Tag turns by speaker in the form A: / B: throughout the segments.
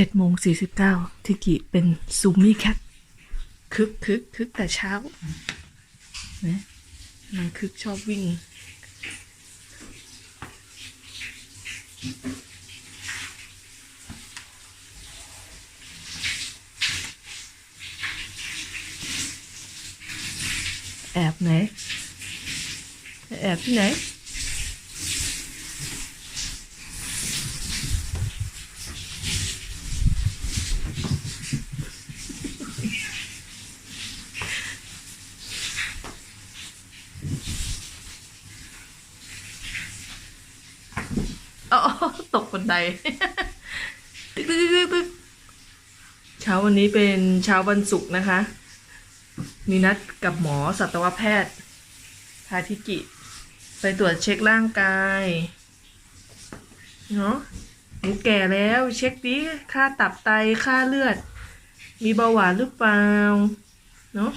A: เจ็ดโมงสี่สิบเก้าทิกิเป็นซูมี่แคทคึกคึกคึกแต่เช้านะนางคึกชอบวิ่ง แอบไหน แอบที่ไหน ตกบันไดตึกตึกตึกเช้าวันนี้เป็นเช้าวันศุกร์นะคะ มีนัดกับหมอสัตวแพทย์พาทิกิ ไปตรวจเช็คร่างกายเนาะหนูแก่แล้วเช็คดิค่าตับไตค่าเลือด มีเบาหวานหรือเปล่า เนาะ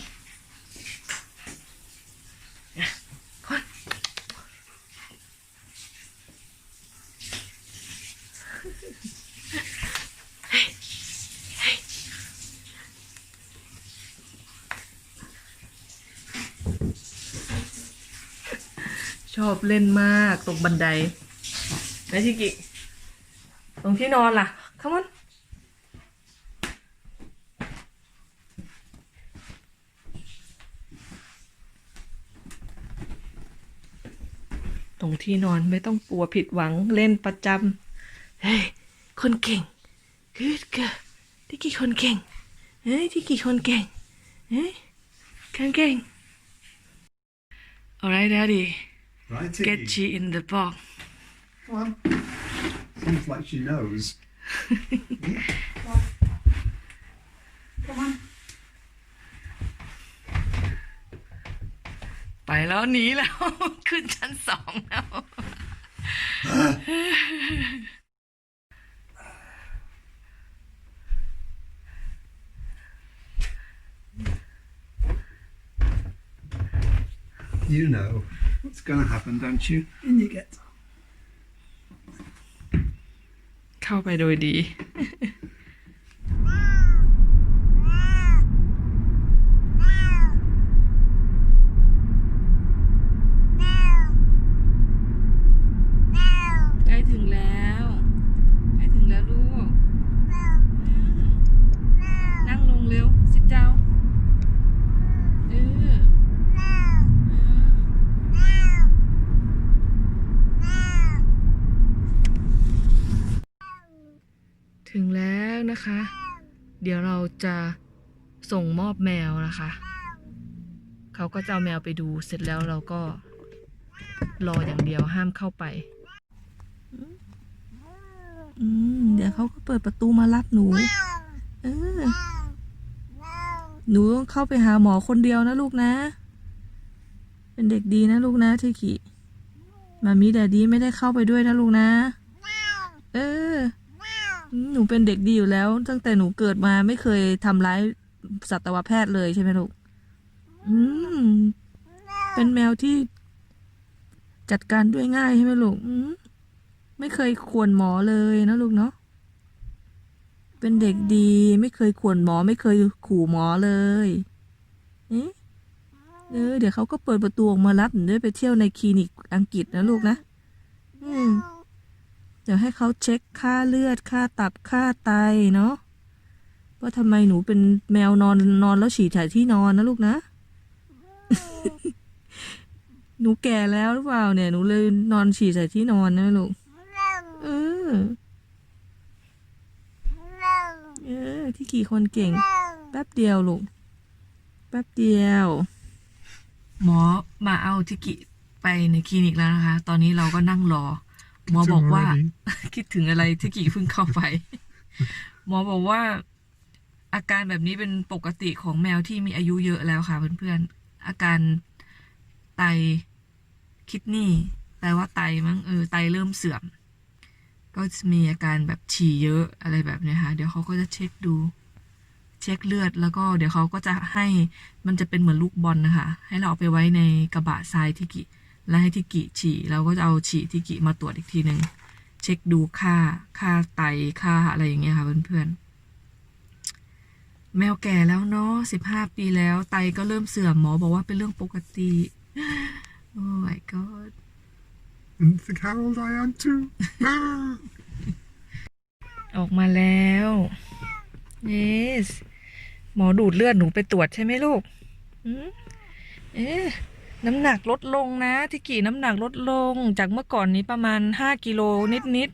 A: ก่อน ชอบเล่นมากตรงบันไดนะชิกิ ตรงที่นอนล่ะ come on ตรงที่นอนไม่ต้องกลัวผิดหวังเล่นประจำ เฮ้ยคนเก่งคือเกอที่กี่คนเก่งเฮ้ยที่กี่คนเก่งเฮ้ยคนเก่ง alright daddy
B: Right,
A: get
B: Iggy.
A: she in the box
B: Come on. Seems like she knows. Come on.
A: ไปแล้วหนีแล้ว ขึ้นชั้นสองแล้ว
B: You know what's going to happen, don't you? In you get.
A: เข้าไปโดยดี ถึงแล้วนะคะ เดี๋ยวเราจะส่งมอบแมวนะคะ เขาก็จะเอาแมวไปดูเสร็จแล้วเราก็รออย่างเดียวห้ามเข้าไป อืม เดี๋ยวเขาก็เปิดประตูมารับหนู เออ หนูต้องเข้าไปหาหมอคนเดียวนะลูกนะ เป็นเด็กดีนะลูกนะทีกิมามีแดดดีไม่ได้เข้าไปด้วยนะลูกนะ หนูเป็นเด็กดีอยู่แล้ว ตั้งแต่หนูเกิดมาไม่เคยทำร้ายสัตวแพทย์เลยใช่ไหมลูก อืม เป็นแมวที่จัดการด้วยง่ายใช่ไหมลูก อืม ไม่เคยขวนหมอเลยนะลูกเนาะ เป็นเด็กดีไม่เคยขวนหมอ ไม่เคยขู่หมอเลยเอ๊ะเออเดี๋ยวเขาก็เปิดประตูออกมารับหนูด้ไปเที่ยวในคลินิกอังกฤษนะลูกนะ อืม เดี๋ยวให้เขาเช็คค่าเลือดค่าตับค่าไตเนาะว่าทำไมหนูเป็นแมวนอนนอนแล้วฉี่ถ่ายที่นอนนะลูกนะ หนูแก่แล้วหรือเปล่าเนี่ยหนูเลยนอนฉี่ใส่ที่นอนนะลูกเออเออที่กี่คนเก่ง แป๊บเดียวลูกแป๊บเดียว หมอมาเอาทิกิไปในคลินิกแล้วนะคะ ตอนนี้เราก็นั่งรอ หมอบอกว่า คิดถึงอะไรทิกิเพิ่งเข้าไป หมอบอกว่า อาการแบบนี้เป็นปกติของแมวที่มีอายุเยอะแล้วค่ะเพื่อนๆอาการไตคิดนี่แปลว่าไตมั้งเออไตเริ่มเสื่อม ก็จะมีอาการแบบฉี่เยอะอะไรแบบเนี้ยค่ะ เดี๋ยวเขาก็จะเช็คดู เช็คเลือดแล้วก็เดี๋ยวเขาก็จะให้มันจะเป็นเหมือนลูกบอลนะคะ ให้เราเอาไปไว้ในกระบะทรายที่กิ แล้วให้ที่กิฉี่เราก็จะเอาฉี่ที่กิมาตรวจอีกทีหนึ่งเช็คดูค่าค่าไตค่าอะไรอย่างเงี้ยค่ะเพื่อนๆแมวแก่แล้วเนาะสิบห้าปีแล้วไตก็เริ่มเสื่อมหมอบอกว่าเป็นเรื่องปกติ โอ้ my god
B: And think how old I am too. Ah.
A: ออกมาแล้ว yes หมอดูดเลือดหนูไปตรวจใช่ไหมลูก อืมเอ๊ะ น้ำหนักลดลงนะที่กี่น้ำหนักลดลงจากเมื่อก่อนนี้ประมาณห้ากิโลนิด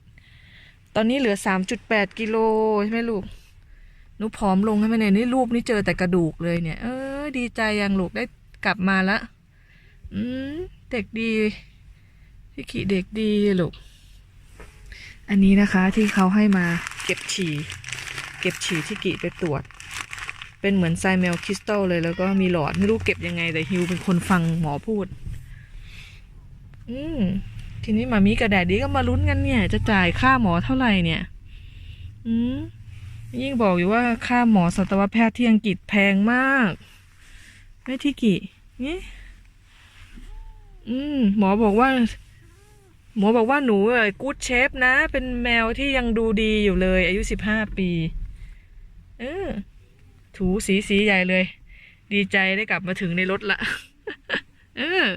A: ๆตอนนี้เหลือสามจุดแปดกิโลใช่ไหมลูกหนูผอมลงใช่ไหมเนี่ยนี่รูปนี่เจอแต่กระดูกเลยเนี่ย เออ ดีใจยังลูกได้กลับมาละอืมเด็กดีที่ขี่เด็กดีลูกอันนี้นะคะที่เขาให้มาเก็บฉี่เก็บฉี่ที่กิไปตรวจ เป็นเหมือนไซเมลคริสตัลเลยแล้วก็มีหลอดไม่รู้เก็บยังไงแต่ฮิวเป็นคนฟังหมอพูด อืมทีนี้มามีกับแดดดีก็มาลุ้นกันเนี่ย จะจ่ายค่าหมอเท่าไหร่เนี่ย อืมยิ่งบอกอยู่ว่าค่าหมอสัตวแพทย์ที่อังกฤษแพงมากไม่ที่กี่นี่อืมหมอบอกว่า หมอบอกว่าหนูเอ้กูดเชฟนะ เป็นแมวที่ยังดูดีอยู่เลย อายุสิบห้าปี เออ ถูสีสีใหญ่เลย ดีใจได้กลับมาถึงในรถละเออ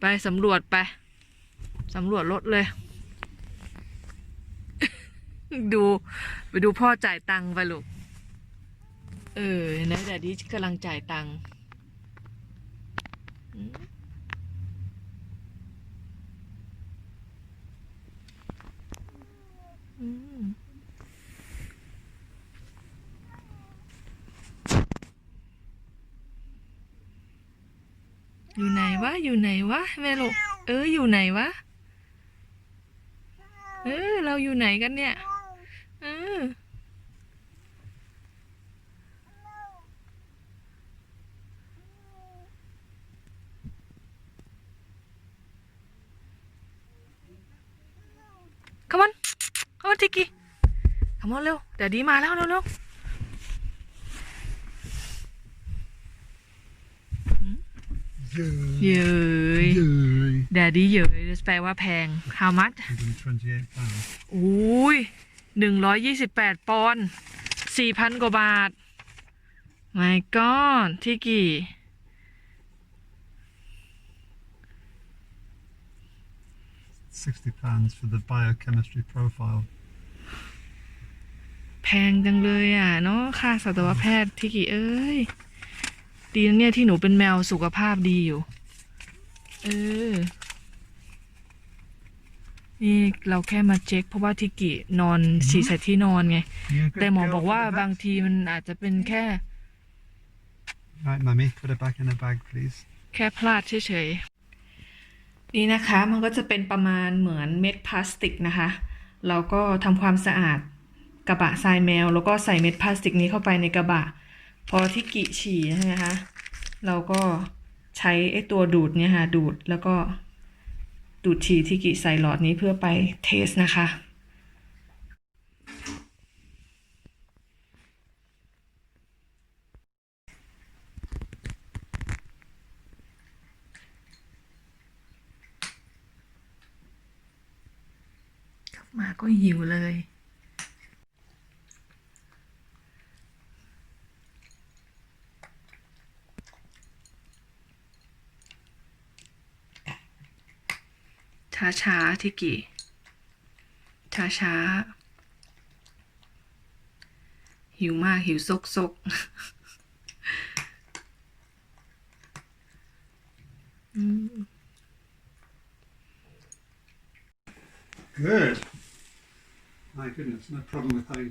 A: ไปสำรวจไปสำรวจรถเลย ดูไปดูพ่อจ่ายตังค์ไปลูก เออนะแต่ดีกำลังจ่ายตังค์อืม อืมอยู่ไหนวะ อยู่ไหนวะแม่ลูกเออ อยู่ไหนวะ เออ เราอยู่ไหนกันเนี่ย เออ come on come on Tiki come on เร็ว เดี๋ยวดีมาแล้วเร็ว เร็ว
B: Yay.
A: เย้ย
B: Yay.
A: แดดดี้เย้ยแปลว่าแพง how much
B: 128 pounds.
A: อุ้ยหนึ่งร้อยยี่สิบแปดปอนด์สี่พันกว่าบาท my god ที่กี่
B: 60 pounds for the biochemistry profile.
A: แพงจังเลยอะเนาะค่าสัตวแพทย์ที่กี่เอ้ย ดีนะเนี่ยที่หนูเป็นแมวสุขภาพดีอยู่ เออ นี่เราแค่มาเช็ค เพราะว่าทิกินอนฉี่ใส่ที่นอนไง
B: You good
A: แต่หมอ
B: girl
A: บอก
B: for
A: ว่า
B: the vet?
A: บางทีมันอาจจะเป็นแค่
B: Right, mummy, put it back in the bag, please.
A: แค่พลาดเฉยๆ นี่นะคะมันก็จะเป็นประมาณเหมือนเม็ดพลาสติกนะคะ เราก็ทำความสะอาดกระบะทรายแมว แล้วก็ใส่เม็ดพลาสติกนี้เข้าไปในกระบะ พอที่กิฉี่ใช่ไหมคะ เราก็ใช้ไอ้ตัวดูดเนี่ยค่ะดูดแล้วก็ดูดฉี่ที่กิใส่หลอดนี้เพื่อไปเทสนะคะ กลับมาก็หิวเลย ช้าช้าที่กี่ช้าช้าหิวมากหิวซกซกอืม
B: Good. My goodness, no problem with how.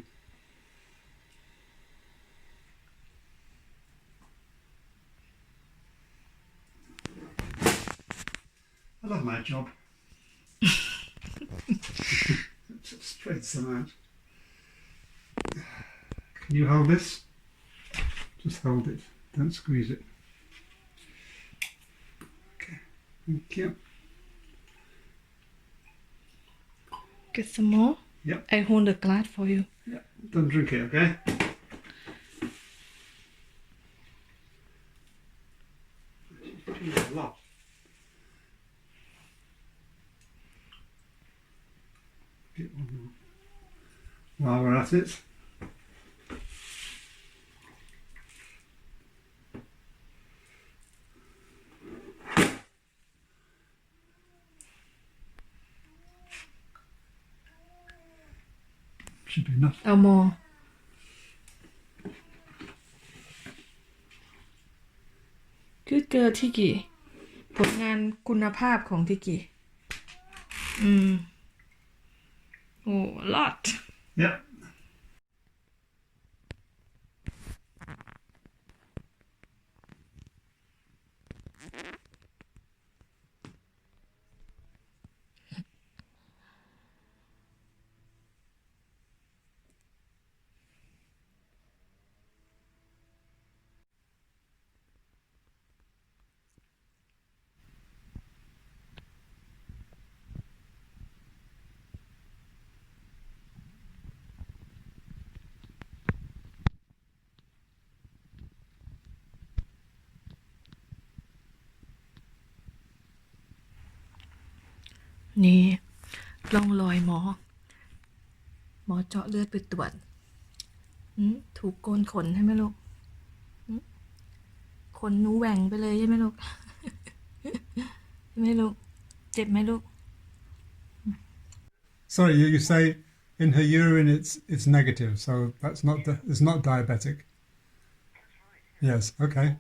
B: I love my job. Just straightens them out. Can you hold this? Just hold it. Don't squeeze it. Okay. Thank you.
A: get some more
B: Yep.
A: I hold the glass for you
B: Yeah. Don't drink it, okay? While we're at it, should be enough.
A: เอาโมคือเจอที่กี่ผลงานคุณภาพของที่กี่อืมโอ้ lot
B: Yep.
A: นี่ร่องรอยหมอ หมอเจาะเลือดไปตรวจหืมถูกโกนขนใช่ไหมลูกหืมขนหนูแหว่งไปเลยใช่ไหมลูกใช่ไหมลูกเจ็บไหมลูก
B: Sorry, you, you say in her urine it's it's negative, so that's not di- it's not diabetic. Yes. Okay.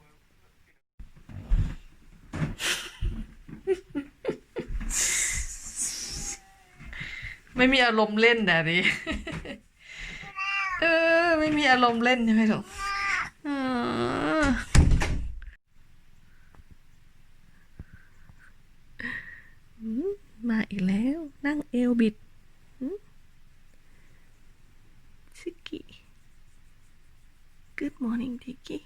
A: ไม่มีอารมณ์เล่นแต่ดิเออ ไม่มีอารมณ์เล่นใช่ไหมลูกอืมมาอีกแล้ว นั่งเอวบิดหืมซิกกี้ Good morning ทิกกี้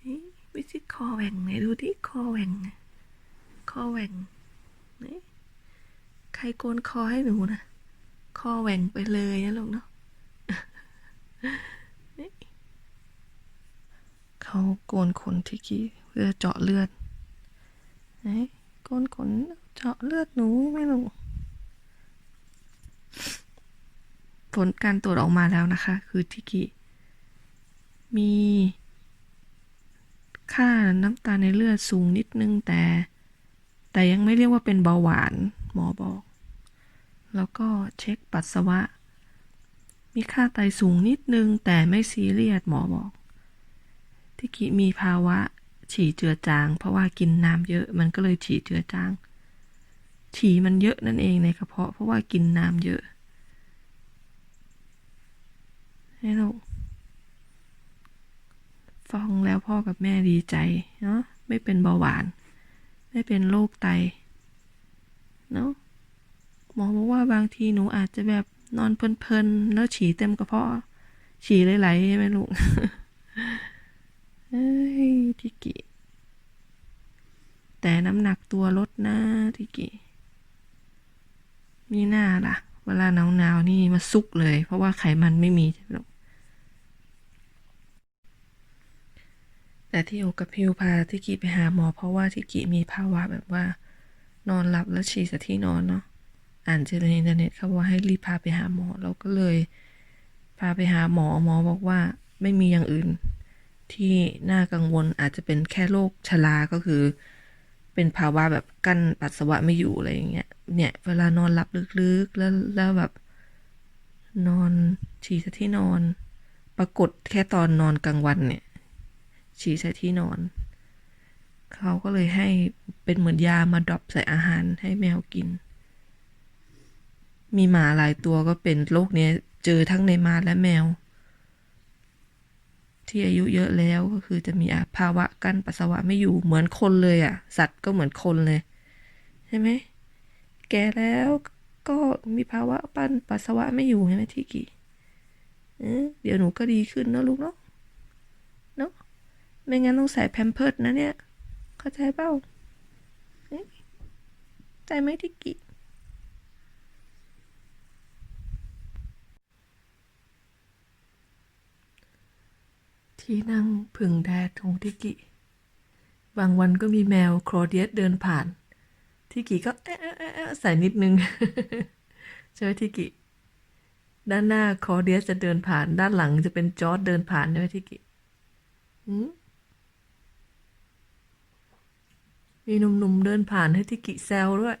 A: เฮ้ยไม่ใช่คอแหว่งไหนดูที่คอแหว่งนะคอแหว่งไหน ใครโกนคอให้หนูนะ คอแหว่งไปเลยนะลูกเนาะเขาโกนขนที่กี้เพื่อเจาะเลือดไหนโกนขนเจาะเลือดหนูไม่ลูกผลการตรวจออกมาแล้วนะคะ คือที่กี้มีค่าน้ำตาลในเลือดสูงนิดนึงแต่ แต่ยังไม่เรียกว่าเป็นเบาหวานหมอบอก แล้วก็เช็คปัสสาวะ มีค่าไตสูงนิดนึง แต่ไม่ซีเรียสหมอบอกที่กิมีภาวะ ฉี่เจือจาง เพราะว่ากินน้ำเยอะมันก็เลยฉี่เจือจาง ฉี่มันเยอะนั่นเองในกระเพาะเพราะว่ากินน้ำเยอะให้ลูกฟังแล้วพ่อกับแม่ดีใจเนาะไม่เป็นเบาหวาน ไม่เป็นโรคไตเนาะ หมอบอกว่าบางทีหนูอาจจะแบบนอนเพลินๆแล้วฉี่เต็มกระเพาะฉี่ไหลๆใช่ไหมลูกเอ้ยทิกิ แต่น้ำหนักตัวลดนะทิกิมีหน้าล่ะ เวลาหนาวๆนี่มาซุกเลย เพราะว่าไขมันไม่มีใช่ไหมลูกแต่ที่โอกับพิวพาทิกิไปหาหมอ เพราะว่าทิกิมีภาวะแบบว่านอนหลับแล้วฉี่ใส่ที่นอนเนาะ อ่านเจอในอินเทอร์เน็ตเขาบอกว่าให้รีบพาไปหาหมอ เราก็เลย พาไปหาหมอหมอบอกว่าไม่มีอย่างอื่น ที่น่ากังวลอาจจะเป็นแค่โรคชราก็คือ เป็นภาวะแบบกั้นปัสสาวะไม่อยู่อะไรอย่างเงี้ยเนี่ย เวลานอนหลับลึกๆแล้วแล้วแบบ นอนฉี่ใส่ที่นอน ปรากฏแค่ตอนนอนกลางวันเนี่ยฉี่ใส่ที่นอน เขาก็เลยให้เป็นเหมือนยามาดรอปใส่อาหารให้แมวกิน มีหมาหลายตัวก็เป็นโรคเนี้ยเจอทั้งในหมาและแมว ที่อายุเยอะแล้วก็คือจะมีภาวะกั้นปัสสาวะไม่อยู่เหมือนคนเลยอะ สัตว์ก็เหมือนคนเลย ใช่ไหมแก่แล้วก็มีภาวะปั้นปัสสาวะไม่อยู่ใช่ไหมที่กี่เออเดี๋ยวหนูก็ดีขึ้นเนะลูกเนาะเนาะไม่งั้นต้องใส่แพมเพิร์ดนะเนี่ย เข้าใจเปล่าใจไหมที่กี่ ที่นั่งผึ่งแดดของทิกิ บางวันก็มีแมวโครเดียสเดินผ่าน ทิกิก็เอ๊ะเอ๊ะเอ๊ะเอ๊ะใส่นิดนึงใช่ไหมทิกิ ด้านหน้าคอเดียสจะเดินผ่าน ด้านหลังจะเป็นจอร์ดเดินผ่านใช่ไหมทิกิหืมมีหนุ่มๆเดินผ่านให้ทิกิแซวด้วย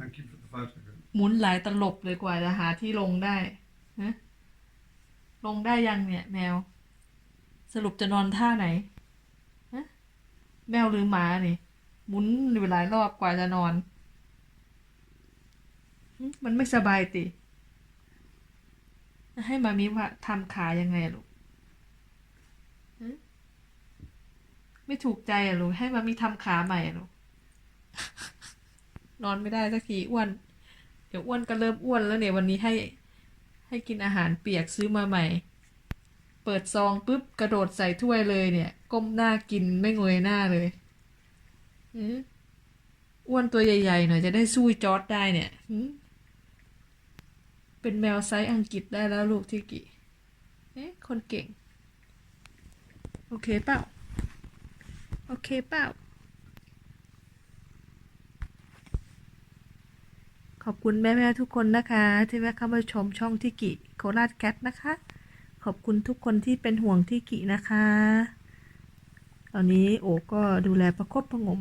B: Thank you for the photograph.
A: หมุนหลายตลบเลยกว่าจะหาที่ลงได้ฮะลงได้ยังเนี่ย แมว สรุปจะนอนท่าไหนฮะแมวหรือหมานี่หมุนอยู่หลายรอบกว่าจะนอน มันไม่สบายติให้มามีว่าทำขายังไงลูกไม่ถูกใจอะลูกให้มามีทำขาใหม่อะลูก นอนไม่ได้สักทีอ้วน เดี๋ยวอ้วนก็เริ่มอ้วนแล้วเนี่ยวันนี้ให้ให้กินอาหารเปียกซื้อมาใหม่ เปิดซองปุ๊บกระโดดใส่ถ้วยเลยเนี่ย ก้มหน้ากินไม่เงยหน้าเลยอ้วนตัวใหญ่ๆหน่อยจะได้สู้จอร์ดได้เนี่ยเป็นแมวไซส์อังกฤษได้แล้วลูกที่กี่เอ๊ะคนเก่ง โอเคเปล่า โอเคเปล่า อบคุณแม่ๆทุกคนนะคะ ที่แวะเข้ามาชมช่องทิกิโคราชแคทนะคะ ขอบคุณทุกคนที่เป็นห่วงทิกินะคะ ตอนนี้โอก็ดูแลประคบประงม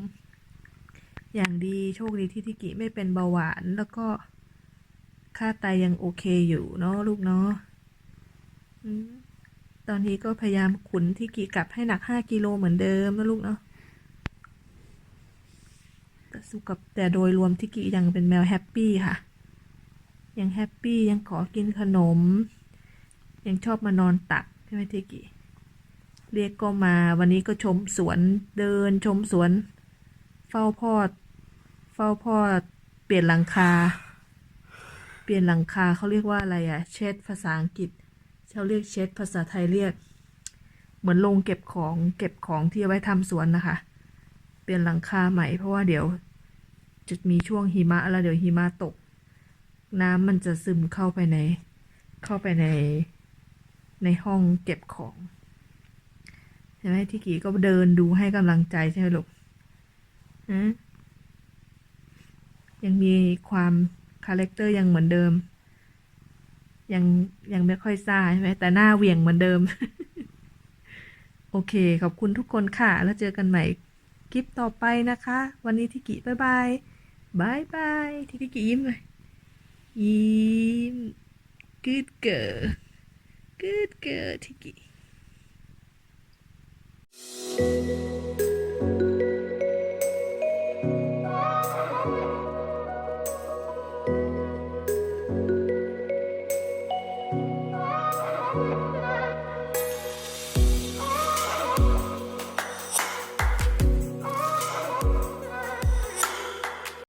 A: อย่างดีโชคดีที่ทิกิไม่เป็นเบาหวานแล้วก็ค่าไตยังโอเคอยู่เนาะลูกเนาะตอนนี้ก็พยายามขุนทิกิกลับให้หนักห้ากิโลเหมือนเดิมนะลูกเนาะ สุกับแต่โดยรวมทิกิยังเป็นแมวแฮปปี้ค่ะ ยังแฮปปี้ยังขอกินขนม ยังชอบมานอนตักใช่ไหมทิกิเรียกก็มาวันนี้ก็ชมสวนเดินชมสวน เฝ้าพ่อเฝ้าพ่อเปลี่ยนหลังคา เปลี่ยนหลังคาเขาเรียกว่าอะไรอะเช็ดภาษาอังกฤษเขาเรียกเช็ดภาษาไทยเรียก เหมือนโรงเก็บของเก็บของที่เอาไว้ทำสวนนะคะ เปลี่ยนหลังคาใหม่เพราะว่าเดี๋ยว จะมีช่วงหิมะแล้วเดี๋ยวหิมะตก น้ำมันจะซึมเข้าไปใน เข้าไปในในห้องเก็บของใช่ไหมที่กีก็เดินดูให้กำลังใจใช่ไหมลูกฮะยังมีความคาแรคเตอร์ยังเหมือนเดิม ยังยังไม่ค่อยซ่าใช่ไหมแต่หน้าเหวี่ยงเหมือนเดิม โอเค ขอบคุณทุกคนค่ะ แล้วเจอกันใหม่คลิปต่อไปนะคะ วันนี้ทิกิบายบาย บายบายทิกิยิ้มเลยยิ้ม good girl good girl ทิกิ